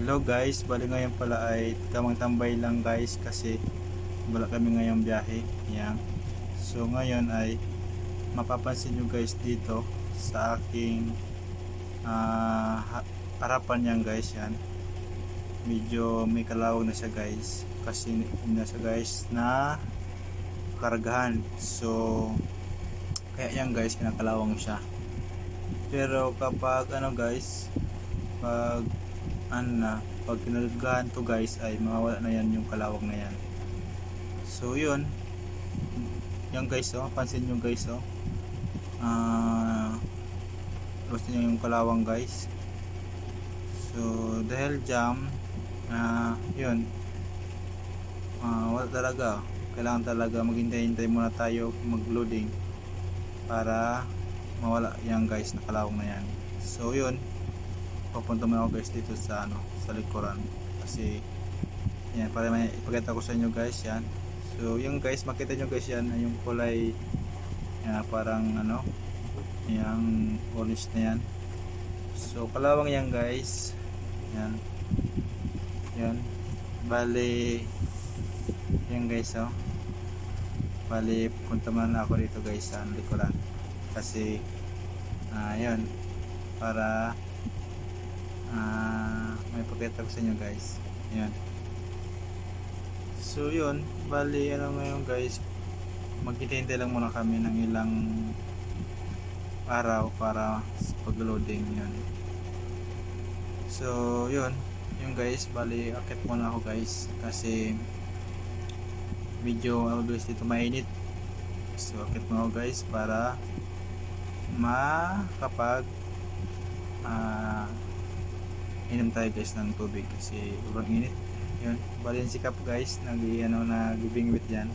Hello guys, bali ngayon pala ay tamang tambay lang guys kasi wala kami ngayong biyahe. Yan. So ngayon ay mapapansin nyo guys dito sa aking ha- harapan yan guys yan. Medyo may kalawag na siya guys kasi na siya guys na kargahan. So kaya yan guys kinakalawang siya. Pero kapag ano guys, pag ano na, pag kinalagahan to guys ay mawawala na yan yung kalawang na yan. So yun, yan guys oh, pansin nyo guys oh. Ah, gusto nyo yung kalawang guys. So dahil jam, ah, yun, ah, wala talaga. Kailangan talaga maghintay-hintay muna tayo mag-loading para mawala yan guys nakalawang na yan. So yun, papunta muna ako guys dito sa ano sa likuran. Kasi yan para may ipakita ko sa inyo guys yan. So yung guys makita nyo guys yan yung kulay yan, parang ano yung orange na yan. So kalawang yan guys. Yan. Yan. Bali yan guys oh. Bali punta muna ako dito guys sa likuran. Kasi ah yun para ah may pakita ko sa inyo guys. Yan so yun. Bali ano ngayon guys? Maghintay lang muna kami ng ilang araw para sa pag-loading yun. So yun. Yun guys. Bali akit muna ako guys. Kasi medyo ano guys dito mainit. So akit muna ako guys para makapag ah inom tayo guys ng tubig kasi sobrang init. Yun bali yung sikap guys nag ano nagbibingwit yan